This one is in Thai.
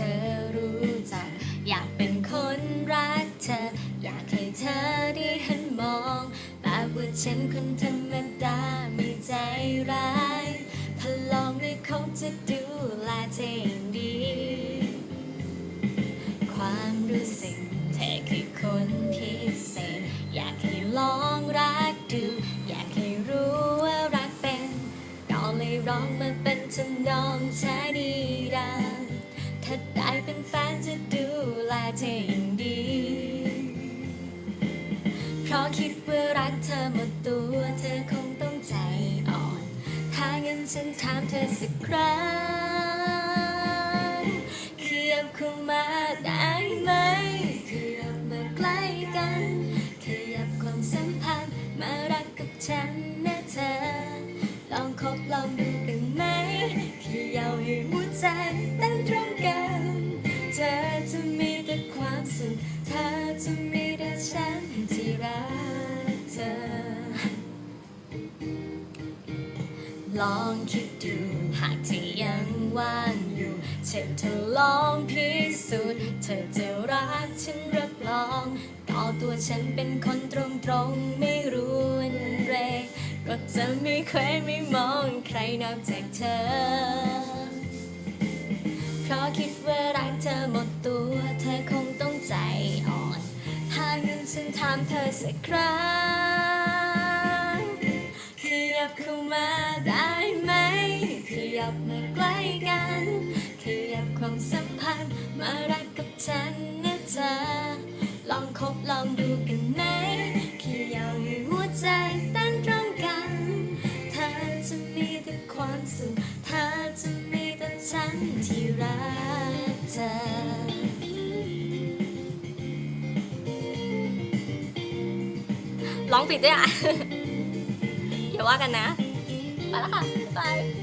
ธอรู้จัก อยากเป็นคนรักเธอ อยากให้เธอได้หันมองแบบว่าฉันคนธรรมดามีใจร้ายถ้าลองด้วยเขาจะดูแลเธอเองดี ความรู้สึกเธอคือคนพิเศษ อยากให้ลองรักดู อยากให้รู้ว่ารักเป็น ก็เลยร้องมาเป็นทำนองเธอดีดัง ถ้าได้เป็นแฟนจะดูแลเธออย่างดี เพราะคิดว่ารักเธอหมดตัวเธอคงต้องใจอ่อน ถ้างั้นฉันถามเธอสักครั้ง ใจเต้นตรงกัน เธอจะมีแต่ความสุข เธอจะมีแต่ฉันที่รักเธอ ลองคิดดูหากเธอยังว่างอยู่เช่นเธอลองพิสูจน์ เธอจะรักฉันรับรองก็ตัวฉันเป็นคนตรงตรงๆไม่รู้วันเรก็จะไม่เคยไม่มองใครนอกจากเธอ เพราะคิดว่ารักเธอหมดตัว เธอคงต้องใจอ่อน ถ้างั้นฉันถามเธอสักครั้งขยับเข้ามาได้ไหมขยับมาใกล้กันขยับความสัมพันธ์มารักกับฉันนะเธอลองคบลองดูกันไหมขยับให้หัวใจเต้นตรงกันเธอจะมีแต่ความสุขเธอจะมีแต่ฉันที่ รักเธอ ร้องผิดด้วยอะอย่าว่ากันนะ ไปแล้วค่ะบ๊ายบาย